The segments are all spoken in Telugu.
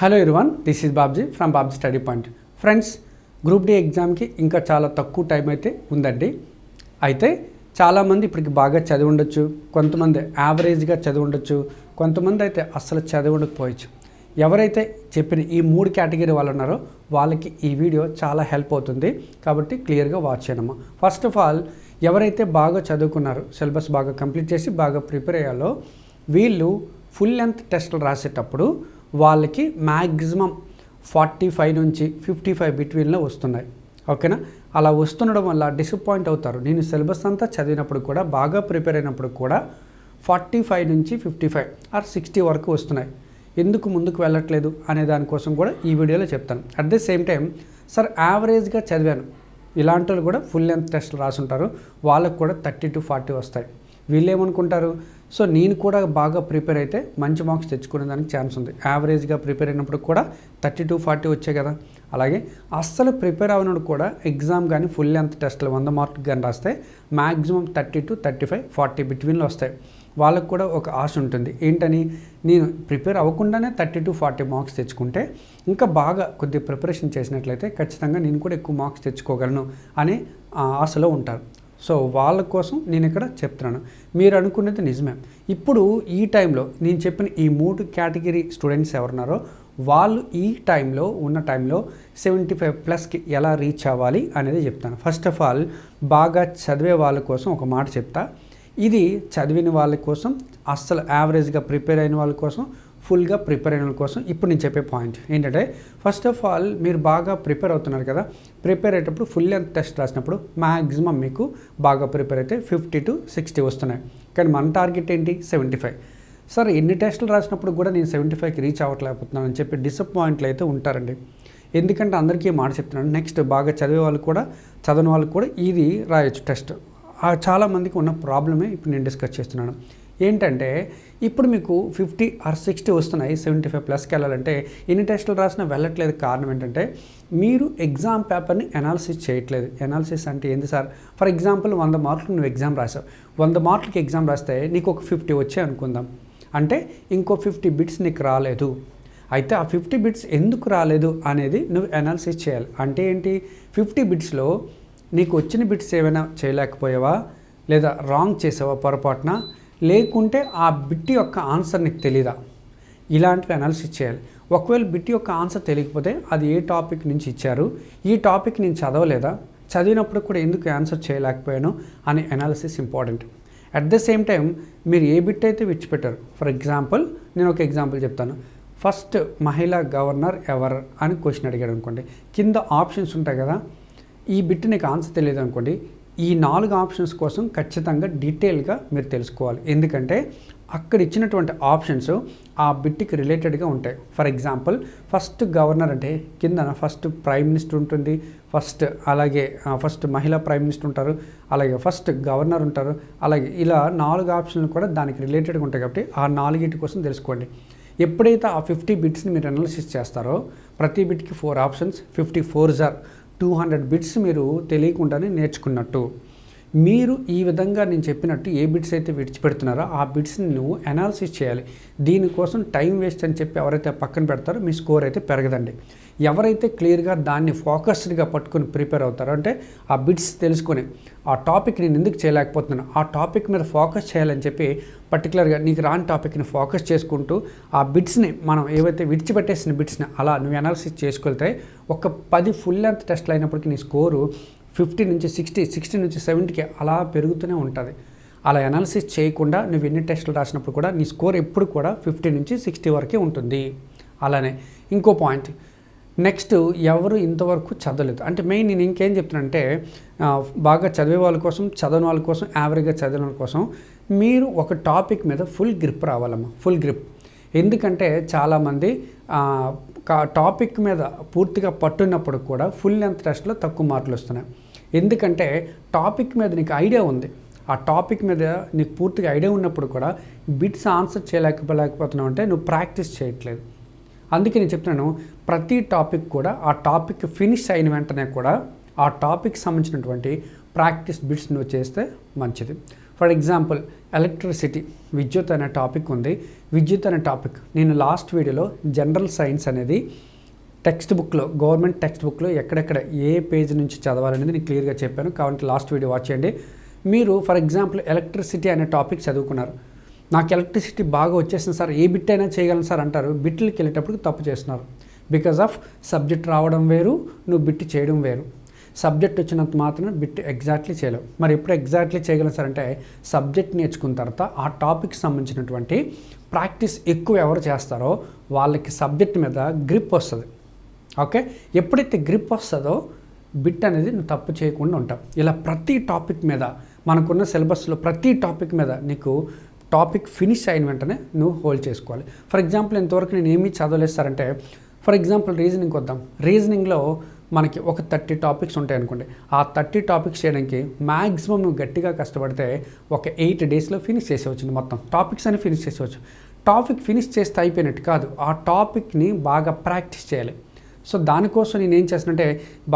Hello everyone this is Babji from Babji study point friends group D ఎగ్జామ్కి ఇంకా చాలా తక్కువ టైం అయితే ఉందండి. అయితే చాలామంది ఇప్పటికి బాగా చదివి ఉండొచ్చు కొంతమంది యావరేజ్గా చదివి ఉండొచ్చు కొంతమంది అయితే అస్సలు చదివి ఉండకపోవచ్చు. ఎవరైతే చెప్పిన ఈ మూడు కేటగిరీ వాళ్ళు ఉన్నారో వాళ్ళకి ఈ వీడియో చాలా హెల్ప్ అవుతుంది. కాబట్టి క్లియర్గా వాచ్ చేయనమ్మా ఫస్ట్ ఆఫ్ ఆల్ ఎవరైతే బాగా చదువుకున్నారో సిలబస్ బాగా కంప్లీట్ చేసి బాగా ప్రిపేర్ అయ్యాలో వీళ్ళు ఫుల్ లెంత్ టెస్టులు రాసేటప్పుడు వాళ్ళకి మ్యాక్సిమం ఫార్టీ ఫైవ్ నుంచి ఫిఫ్టీ ఫైవ్ బిట్వీన్లో వస్తున్నాయి. ఓకేనా? అలా వస్తుండడం వల్ల డిసప్పాయింట్ అవుతారు. నేను సిలబస్ అంతా చదివినప్పుడు కూడా బాగా ప్రిపేర్ అయినప్పుడు కూడా ఫార్టీ ఫైవ్ నుంచి ఫిఫ్టీ ఫైవ్ ఆర్ సిక్స్టీ వరకు వస్తున్నాయి. ఎందుకు ముందుకు వెళ్ళట్లేదు అనే దానికోసం కూడా ఈ వీడియోలో చెప్తాను. At the same time sir యావరేజ్గా చదివాను. ఇలాంటి వాళ్ళు కూడా ఫుల్ లెంత్ టెస్ట్లు రాసుంటారు. వాళ్ళకు కూడా థర్టీ టు ఫార్టీ వస్తాయి. వీళ్ళు ఏమనుకుంటారు సో నేను కూడా బాగా ప్రిపేర్ అయితే మంచి మార్క్స్ తెచ్చుకునే దానికి ఛాన్స్ ఉంది. యావరేజ్గా ప్రిపేర్ అయినప్పుడు కూడా థర్టీ టు ఫార్టీ వచ్చాయి కదా. అలాగే అస్సలు ప్రిపేర్ అవ్వనప్పుడు కూడా ఎగ్జామ్ కానీ ఫుల్ లెంత్ టెస్ట్లు వంద మార్క్ కానీ రాస్తే maximum thirty two thirty five forty బిట్వీన్లో వస్తాయి. వాళ్ళకు కూడా ఒక ఆశ ఉంటుంది. ఏంటని? నేను ప్రిపేర్ అవ్వకుండానే థర్టీ టు ఫార్టీ మార్క్స్ తెచ్చుకుంటే ఇంకా బాగా కొద్దిగా ప్రిపరేషన్ చేసినట్లయితే ఖచ్చితంగా నేను కూడా ఎక్కువ మార్క్స్ తెచ్చుకోగలను అనే ఆ, ఆశలో ఉంటారు. సో వాళ్ళ కోసం నేను ఇక్కడ చెప్తున్నాను. మీరు అనుకున్నది నిజమే. ఇప్పుడు ఈ టైంలో నేను చెప్పిన ఈ మూడు కేటగిరీ స్టూడెంట్స్ ఎవరున్నారో వాళ్ళు ఈ టైంలో ఉన్న టైంలో సెవెంటీ ఫైవ్ ప్లస్కి ఎలా రీచ్ అవ్వాలి అనేది చెప్తాను. ఫస్ట్ ఆఫ్ ఆల్ బాగా చదివే వాళ్ళ కోసం ఒక మాట చెప్తా. ఇది చదివిన వాళ్ళ కోసం అస్సలు యావరేజ్గా ప్రిపేర్ అయిన వాళ్ళ కోసం ఫుల్గా ప్రిపేర్ అయిన కోసం ఇప్పుడు నేను చెప్పే పాయింట్ ఏంటంటే ఫస్ట్ ఆఫ్ ఆల్ మీరు బాగా ప్రిపేర్ అవుతున్నారు కదా ప్రిపేర్ అయ్యేటప్పుడు ఫుల్ లెంత్ టెస్ట్ రాసినప్పుడు మ్యాక్సిమం మీకు బాగా ప్రిపేర్ అయితే ఫిఫ్టీ టు సిక్స్టీ వస్తున్నాయి. కానీ మన టార్గెట్ ఏంటి? సెవెంటీ ఫైవ్ సార్ ఎన్ని టెస్టులు రాసినప్పుడు కూడా నేను సెవెంటీ ఫైవ్కి రీచ్ అవ్వట్లేకపోతున్నాను అని చెప్పి డిసప్పాయింట్లు అయితే ఉంటారండి. ఎందుకంటే అందరికీ మాట చెప్తున్నాను. నెక్స్ట్ బాగా చదివే వాళ్ళు కూడా చదవని వాళ్ళు కూడా ఇది రాయొచ్చు టెస్ట్ చాలామందికి ఉన్న ప్రాబ్లమే ఇప్పుడు నేను డిస్కస్ చేస్తున్నాను. ఏంటంటే ఇప్పుడు మీకు ఫిఫ్టీ ఆర్ సిక్స్టీ వస్తున్నాయి సెవెంటీ ఫైవ్ ప్లస్కి వెళ్ళాలంటే ఎన్ని టెస్టులు రాసినా వెళ్ళట్లేదు. కారణం ఏంటంటే మీరు ఎగ్జామ్ పేపర్ని ఎనాలిసిస్ చేయట్లేదు. ఎనాలిసిస్ అంటే ఏంది సార్? ఫర్ ఎగ్జాంపుల్ వంద మార్కులు నువ్వు ఎగ్జామ్ రాసావు. వంద మార్కులకి ఎగ్జామ్ రాస్తే నీకు ఒక ఫిఫ్టీ వచ్చాయి అనుకుందాం. అంటే ఇంకో ఫిఫ్టీ బిట్స్ నీకు రాలేదు. అయితే ఆ ఫిఫ్టీ బిట్స్ ఎందుకు రాలేదు అనేది నువ్వు ఎనాలిసిస్ చేయాలి. అంటే ఏంటి? ఫిఫ్టీ బిట్స్లో నీకు వచ్చిన బిట్స్ ఏమైనా చేయలేకపోయావా? లేదా రాంగ్ చేసావా పొరపాటున? లేకుంటే ఆ బిట్ యొక్క ఆన్సర్ నీకు తెలీదా? ఇలాంటివి అనాలిసిస్ చేయాలి. ఒకవేళ బిట్ యొక్క ఆన్సర్ తెలియకపోతే అది ఏ టాపిక్ నుంచి ఇచ్చారు? ఈ టాపిక్ నేను చదవలేదా? చదివినప్పుడు కూడా ఎందుకు ఆన్సర్ చేయలేకపోయాను అనే analysis important at the same time మీరు ఏ బిట్ అయితే విడిచిపెట్టారు? ఫర్ ఎగ్జాంపుల్ నేను ఒక ఎగ్జాంపుల్ చెప్తాను. ఫస్ట్ మహిళా గవర్నర్ ఎవర్ అని క్వశ్చన్ అడిగాడు అనుకోండి. కింద ఆప్షన్స్ ఉంటాయి కదా? ఈ బిట్ నీకు ఆన్సర్ తెలియదు అనుకోండి. ఈ నాలుగు ఆప్షన్స్ కోసం ఖచ్చితంగా డీటెయిల్గా మీరు తెలుసుకోవాలి. ఎందుకంటే అక్కడ ఇచ్చినటువంటి ఆప్షన్స్ ఆ బిట్కి రిలేటెడ్గా ఉంటాయి. ఫర్ ఎగ్జాంపుల్ ఫస్ట్ గవర్నర్ అంటే కింద ఫస్ట్ ప్రైమ్ మినిస్టర్ ఉంటుంది ఫస్ట్ అలాగే ఫస్ట్ మహిళా ప్రైమ్ మినిస్టర్ ఉంటారు అలాగే ఫస్ట్ గవర్నర్ ఉంటారు అలాగే ఇలా నాలుగు ఆప్షన్లు కూడా దానికి రిలేటెడ్గా ఉంటాయి కాబట్టి ఆ నాలుగింటి కోసం తెలుసుకోండి. ఎప్పుడైతే ఆ ఫిఫ్టీ బిట్స్ని మీరు అనాలిసిస్ చేస్తారో ప్రతి బిట్కి ఫోర్ ఆప్షన్స్ ఫిఫ్టీ ఫోర్ జార్ టూ హండ్రెడ్ బిట్స్ మీరు తెలియకుండానే నేర్చుకున్నట్టు. మీరు ఈ విధంగా నేను చెప్పినట్టు ఏ బిట్స్ అయితే విడిచిపెడుతున్నారో ఆ బిట్స్ని నువ్వు అనాలిసిస్ చేయాలి. దీనికోసం టైం వేస్ట్ అని చెప్పి ఎవరైతే పక్కన పెడతారో మీ స్కోర్ అయితే పెరగదండి. ఎవరైతే క్లియర్గా దాన్ని ఫోకస్డ్గా పట్టుకొని ప్రిపేర్ అవుతారో అంటే ఆ బిట్స్ తెలుసుకొని ఆ టాపిక్ నేను ఎందుకు చేయలేకపోతున్నాను ఆ టాపిక్ మీద ఫోకస్ చేయాలని చెప్పి పర్టికులర్గా నీకు రాని టాపిక్ని ఫోకస్ చేసుకుంటూ ఆ బిట్స్ని మనం ఏవైతే విడిచిపెట్టేసిన బిట్స్ని అలా నువ్వు అనాలిసిస్ చేసుకెళ్తే ఒక పది ఫుల్ లెంత్ టెస్ట్లు అయినప్పటికీ నీ స్కోరు ఫిఫ్టీ నుంచి సిక్స్టీ సిక్స్టీ నుంచి సెవెంటీకి అలా పెరుగుతూనే ఉంటుంది. అలా అనాలిసిస్ చేయకుండా నువ్వు ఎన్ని టెస్టులు రాసినప్పుడు కూడా నీ స్కోర్ ఎప్పుడు కూడా ఫిఫ్టీ నుంచి సిక్స్టీ వరకే ఉంటుంది. అలానే ఇంకో పాయింట్ నెక్స్ట్ ఎవరు ఇంతవరకు చదవలేదు. అంటే మెయిన్ నేను ఇంకేం చెప్తున్నానంటే బాగా చదివే వాళ్ళ కోసం చదవని వాళ్ళ కోసం యావరేజ్గా చదివిన వాళ్ళ కోసం మీరు ఒక టాపిక్ మీద ఫుల్ గ్రిప్ రావాలమ్మా. ఫుల్ గ్రిప్ ఎందుకంటే చాలామంది కా- టాపిక్ మీద పూర్తిగా పట్టున్నప్పుడు కూడా ఫుల్ లెంత్ టెస్ట్లో తక్కువ మార్కులు వస్తున్నాయి. ఎందుకంటే టాపిక్ మీద నీకు ఐడియా ఉంది. ఆ టాపిక్ మీద నీకు పూర్తిగా ఐడియా ఉన్నప్పుడు కూడా బిట్స్ ఆన్సర్ చేయలేకపోలేకపోతున్నావు అంటే నువ్వు ప్రాక్టీస్ చేయట్లేదు. అందుకే నేను చెప్తున్నాను ప్రతి టాపిక్ కూడా ఆ టాపిక్ ఫినిష్ అయిన వెంటనే కూడా ఆ టాపిక్ సంబంధించినటువంటి ప్రాక్టీస్ బిట్స్ నువ్వు చేస్తే మంచిది. ఫర్ ఎగ్జాంపుల్ ఎలక్ట్రిసిటీ విద్యుత్ అనే టాపిక్ ఉంది. విద్యుత్ అనే టాపిక్. నేను లాస్ట్ వీడియోలో జనరల్ సైన్స్ అనేది టెక్స్ట్ బుక్లో గవర్నమెంట్ టెక్స్ట్ బుక్లో ఎక్కడెక్కడ ఏ పేజ్ నుంచి చదవాలనేది నేను క్లియర్గా చెప్పాను. కాబట్టి లాస్ట్ వీడియో వాచ్ చేయండి. మీరు ఫర్ ఎగ్జాంపుల్ ఎలక్ట్రిసిటీ అనే టాపిక్ చదువుకున్నారు. నాకు ఎలక్ట్రిసిటీ బాగా వచ్చేసింది సార్. ఏ బిట్ అయినా చేయగలను సార్ అంటారు. బిట్లకి వెళ్ళేటప్పుడు తప్పు చేస్తున్నారు. బికాజ్ ఆఫ్ సబ్జెక్ట్ రావడం వేరు నువ్వు బిట్ చేయడం వేరు. సబ్జెక్ట్ వచ్చినంత మాత్రం బిట్ ఎగ్జాక్ట్లీ చేయలేవు. మరి ఎప్పుడు ఎగ్జాక్ట్లీ చేయగలం సార్ అంటే సబ్జెక్ట్ నేర్చుకున్న తర్వాత ఆ టాపిక్ సంబంధించినటువంటి ప్రాక్టీస్ ఎక్కువ ఎవరు చేస్తారో వాళ్ళకి సబ్జెక్ట్ మీద గ్రిప్ వస్తుంది. ఓకే? ఎప్పుడైతే గ్రిప్ వస్తుందో బిట్ అనేది నువ్వు తప్పు చేయకుండా ఉంటావు. ఇలా ప్రతి టాపిక్ మీద మనకున్న సిలబస్లో ప్రతి టాపిక్ మీద నీకు టాపిక్ ఫినిష్ అయిన వెంటనే నువ్వు హోల్డ్ చేసుకోవాలి. ఫర్ ఎగ్జాంపుల్ ఇంతవరకు నేను ఏమీ చదవలేస్తారంటే ఫర్ ఎగ్జాంపుల్ రీజనింగ్ వద్దాం రీజనింగ్లో మనకి ఒక థర్టీ టాపిక్స్ ఉంటాయి అనుకోండి. ఆ థర్టీ టాపిక్స్ చేయడానికి మ్యాక్సిమం నువ్వు గట్టిగా కష్టపడితే ఒక ఎయిట్ డేస్లో ఫినిష్ చేసేవచ్చు మొత్తం. టాపిక్స్ అని ఫినిష్ చేసేవచ్చు టాపిక్ ఫినిష్ చేస్తే అయిపోయినట్టు కాదు. ఆ టాపిక్ని బాగా ప్రాక్టీస్ చేయాలి. సో దానికోసం నేను ఏం చేస్తానంటే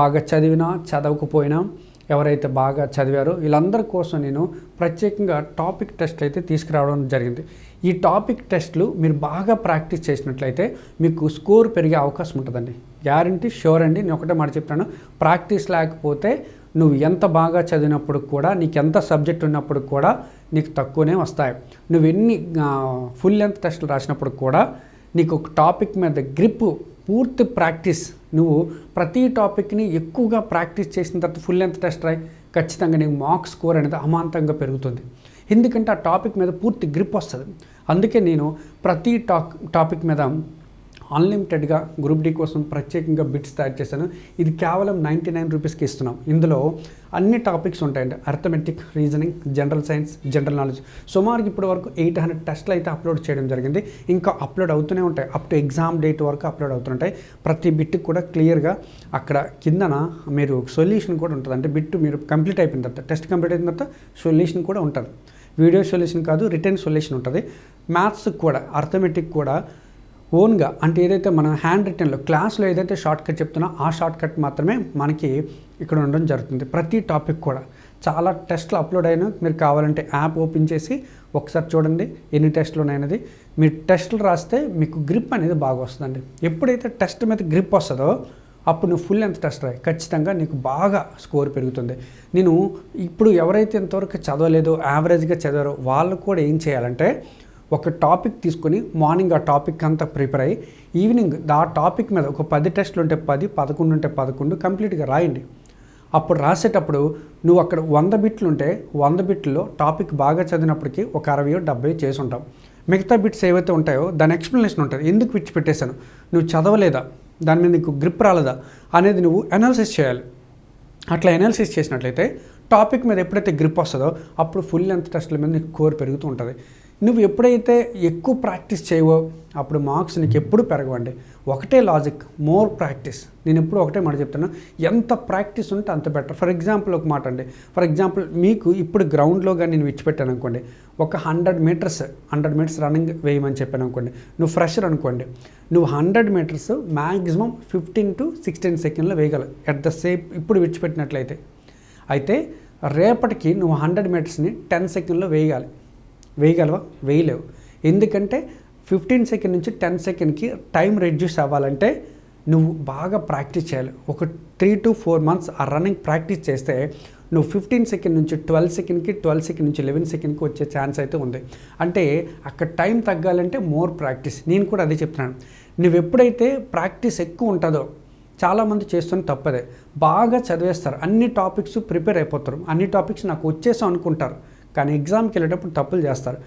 బాగా చదివినా చదవకపోయినా ఎవరైతే బాగా చదివారో వీళ్ళందరి కోసం నేను ప్రత్యేకంగా టాపిక్ టెస్ట్లు అయితే తీసుకురావడం జరిగింది. ఈ టాపిక్ టెస్ట్లు మీరు బాగా ప్రాక్టీస్ చేసినట్లయితే మీకు స్కోర్ పెరిగే అవకాశం ఉంటుందండి. గ్యారంటీ షూర్ అండి. నేను ఒకటే మాట చెప్తాను ప్రాక్టీస్ లేకపోతే నువ్వు ఎంత బాగా చదివినప్పుడు కూడా నీకు ఎంత సబ్జెక్ట్ ఉన్నప్పుడు కూడా నీకు తక్కువనే వస్తాయి. నువ్వు ఎన్ని ఫుల్ లెంత్ టెస్టులు రాసినప్పుడు కూడా నీకు ఒక టాపిక్ మీద గ్రిప్ పూర్తి ప్రాక్టీస్. నువ్వు ప్రతి టాపిక్ని ఎక్కువగా ప్రాక్టీస్ చేసిన తర్వాత ఫుల్ లెంత్ టెస్ట్ రాయి. ఖచ్చితంగా నీకు మార్క్స్ స్కోర్ అనేది అమాంతంగా పెరుగుతుంది. ఎందుకంటే ఆ టాపిక్ మీద పూర్తి గ్రిప్ వస్తుంది. అందుకే నేను ప్రతి టాక్ టాపిక్ మీద అన్లిమిటెడ్గా గ్రూప్ డి కోసం ప్రత్యేకంగా బిట్స్ తయారు చేశాను. ఇది కేవలం నైంటీ నైన్ రూపీస్కి ఇస్తున్నాం. ఇందులో అన్ని టాపిక్స్ ఉంటాయండి. Arithmetic reasoning general science general knowledge. సుమారుకి ఇప్పటి వరకు ఎయిట్ హండ్రెడ్ టెస్ట్లు అయితే అప్లోడ్ చేయడం జరిగింది. ఇంకా అప్లోడ్ అవుతూనే ఉంటాయి. అప్ టు ఎగ్జామ్ డేట్ వరకు అప్లోడ్ అవుతుంటాయి. ప్రతి బిట్ కూడా క్లియర్గా అక్కడ కిందన మీరు సొల్యూషన్ కూడా ఉంటుంది. అంటే బిట్ మీరు కంప్లీట్ అయిపోయిన తర్వాత టెస్ట్ కంప్లీట్ అయిన తర్వాత సొల్యూషన్ కూడా ఉంటుంది. వీడియో సొల్యూషన్ కాదు రిటర్న్ సొల్యూషన్ ఉంటుంది. మ్యాథ్స్ కూడా అర్థమెటిక్ కూడా ఓన్గా అంటే ఏదైతే మనం హ్యాండ్ రిటర్న్లో క్లాస్లో ఏదైతే షార్ట్ కట్ చెప్తున్నా ఆ షార్ట్ కట్ మాత్రమే మనకి ఇక్కడ ఉండడం జరుగుతుంది. ప్రతి టాపిక్ కూడా చాలా టెస్ట్లు అప్లోడ్ అయినా మీరు కావాలంటే యాప్ ఓపెన్ చేసి ఒకసారి చూడండి ఎన్ని టెస్ట్లు ఉన్నాయనేది మీరు టెస్టులు రాస్తే మీకు గ్రిప్ అనేది బాగా వస్తుందండి. ఎప్పుడైతే టెస్ట్ మీద గ్రిప్ వస్తుందో అప్పుడు నువ్వు ఫుల్ లెంత్ టెస్ట్ రాయి. ఖచ్చితంగా నీకు బాగా స్కోర్ పెరుగుతుంది. నేను ఇప్పుడు ఎవరైతే ఇంతవరకు చదవలేదో యావరేజ్గా చదివారో వాళ్ళు కూడా ఏం చేయాలంటే ఒక టాపిక్ తీసుకొని మార్నింగ్ ఆ టాపిక్ అంతా ప్రిపేర్ అయ్యి ఈవినింగ్ ఆ టాపిక్ మీద ఒక పది టెస్ట్లు ఉంటే పది పదకొండు ఉంటే పదకొండు కంప్లీట్గా రాయండి. అప్పుడు రాసేటప్పుడు నువ్వు అక్కడ వంద బిట్లు ఉంటే వంద బిట్లో టాపిక్ బాగా చదివినప్పటికీ ఒక అరవై డెబ్బై చేసి ఉంటావు. మిగతా బిట్స్ ఏవైతే ఉంటాయో దాని ఎక్స్ప్లెనేషన్ ఉంటుంది. ఎందుకు విడిచిపెట్టేశాను నువ్వు చదవలేదా? దాని మీద నీకు గ్రిప్ రాలేదా? అనేది నువ్వు అనాలిసిస్ చేయాలి. అట్లా అనాలిసిస్ చేసినట్లయితే టాపిక్ మీద ఎప్పుడైతే గ్రిప్ వస్తుందో అప్పుడు ఫుల్ లెంత్ టెస్ట్ల మీద నీకు కోర్ పెరుగుతూ ఉంటుంది. నువ్వు ఎప్పుడైతే ఎక్కువ ప్రాక్టీస్ చేయవో అప్పుడు మార్క్స్ నీకు ఎప్పుడు పెరగవండి. ఒకటే లాజిక్ మోర్ ప్రాక్టీస్. నేను ఎప్పుడు ఒకటే మాట చెప్తాను ఎంత ప్రాక్టీస్ ఉంటే అంత బెటర్. ఫర్ ఎగ్జాంపుల్ ఒక మాట అండి. ఫర్ ఎగ్జాంపుల్ మీకు ఇప్పుడు గ్రౌండ్లో కానీ నేను విడిచిపెట్టాను అనుకోండి ఒక hundred metres hundred metres running వేయమని చెప్పాను అనుకోండి నువ్వు ఫ్రెషర్ అనుకోండి నువ్వు hundred metres maximum fifteen to sixteen సెకండ్లో వేయగలవు ఎట్ ద సేమ్ ఇప్పుడు విడిచిపెట్టినట్లయితే అయితే రేపటికి నువ్వు హండ్రెడ్ మీటర్స్ని టెన్ సెకండ్లో వేయాలి వేయగలవా? వేయలేవు. ఎందుకంటే ఫిఫ్టీన్ సెకండ్ నుంచి టెన్ సెకండ్కి టైం రెడ్యూస్ అవ్వాలంటే నువ్వు బాగా ప్రాక్టీస్ చేయాలి. ఒక త్రీ టు ఫోర్ మంత్స్ ఆ రన్నింగ్ ప్రాక్టీస్ చేస్తే నువ్వు ఫిఫ్టీన్ సెకండ్ నుంచి ట్వెల్వ్ సెకండ్కి ట్వెల్వ్ సెకండ్ నుంచి లెవెన్ సెకండ్కి వచ్చే ఛాన్స్ అయితే ఉంది. అంటే అక్కడ టైం తగ్గాలంటే మోర్ ప్రాక్టీస్. నేను కూడా అదే చెప్తున్నాను. నువ్వు ఎప్పుడైతే ప్రాక్టీస్ ఎక్కువ ఉంటుందో చాలామంది చేస్తున్న తప్పదే. బాగా చదివేస్తారు. అన్ని టాపిక్స్ ప్రిపేర్ అయిపోతారు. అన్ని టాపిక్స్ నాకు వచ్చేసాం అనుకుంటారు. కానీ ఎగ్జామ్కి వెళ్ళేటప్పుడు తప్పులు చేస్తారు.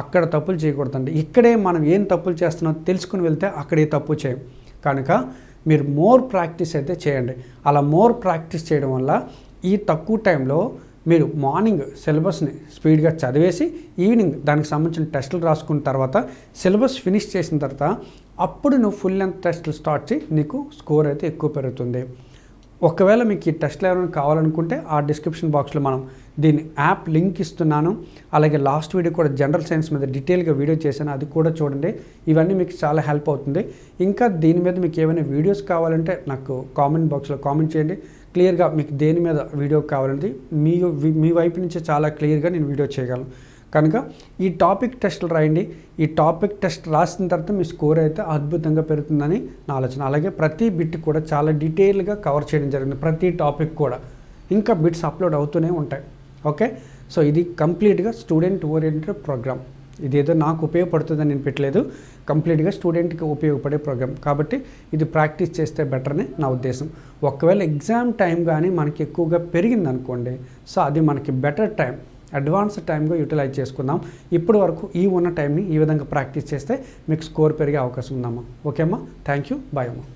అక్కడ తప్పులు చేయకూడదండి. ఇక్కడే మనం ఏం తప్పులు చేస్తున్నామో తెలుసుకుని వెళ్తే అక్కడే తప్పు చేయం. కనుక మీరు మోర్ ప్రాక్టీస్ అయితే చేయండి. అలా మోర్ ప్రాక్టీస్ చేయడం వల్ల ఈ తక్కువ టైంలో మీరు మార్నింగ్ సిలబస్ని స్పీడ్గా చదివేసి ఈవినింగ్ దానికి సంబంధించిన టెస్టులు రాసుకున్న తర్వాత సిలబస్ ఫినిష్ చేసిన తర్వాత అప్పుడు నువ్వు ఫుల్ లెంత్ టెస్టులు స్టార్ట్ చేయి. నీకు స్కోర్ అయితే ఎక్కువ పెరుగుతుంది. ఒకవేళ మీకు ఈ టెస్ట్లు ఏమైనా కావాలనుకుంటే ఆ డిస్క్రిప్షన్ బాక్స్లో మనం దీని యాప్ లింక్ ఇస్తున్నాను. అలాగే లాస్ట్ వీడియో కూడా జనరల్ సైన్స్ మీద డీటెయిల్గా వీడియో చేశాను. అది కూడా చూడండి. ఇవన్నీ మీకు చాలా హెల్ప్ అవుతుంది. ఇంకా దీని మీద మీకు ఏమైనా వీడియోస్ కావాలంటే నాకు కామెంట్ బాక్స్లో కామెంట్ చేయండి. క్లియర్గా మీకు దేని మీద వీడియో కావాలంటే మీ మీ వైపు నుంచి చాలా క్లియర్గా నేను వీడియో చేయగలను. కనుక ఈ టాపిక్ టెస్ట్లు రాయండి. ఈ టాపిక్ టెస్ట్ రాసిన తర్వాత మీ స్కోర్ అయితే అద్భుతంగా పెరుగుతుందని నా ఆలోచన. అలాగే ప్రతి బిట్ కూడా చాలా డీటెయిల్గా కవర్ చేయడం జరిగింది. ప్రతి టాపిక్ కూడా. ఇంకా బిట్స్ అప్లోడ్ అవుతూనే ఉంటాయి. ఓకే సో ఇది కంప్లీట్గా స్టూడెంట్ ఓరియంటెడ్ ప్రోగ్రామ్ ఇదేదో నాకు ఉపయోగపడుతుందని నేను పెట్టలేదు. కంప్లీట్గా స్టూడెంట్కి ఉపయోగపడే ప్రోగ్రామ్ కాబట్టి ఇది ప్రాక్టీస్ చేస్తే బెటర్నే నా ఉద్దేశం. ఒకవేళ ఎగ్జామ్ టైం కానీ మనకి ఎక్కువగా పెరిగింది అనుకోండి సో అది మనకి బెటర్ టైం అడ్వాన్స్ టైంగా యూటిలైజ్ చేసుకుందాం. ఇప్పటి వరకు ఈ ఉన్న టైంని ఈ విధంగా ప్రాక్టీస్ చేస్తే మీకు స్కోర్ పెరిగే అవకాశం ఉందమ్మా. ఓకే అమ్మా? థ్యాంక్ యూ బాయ్ అమ్మా.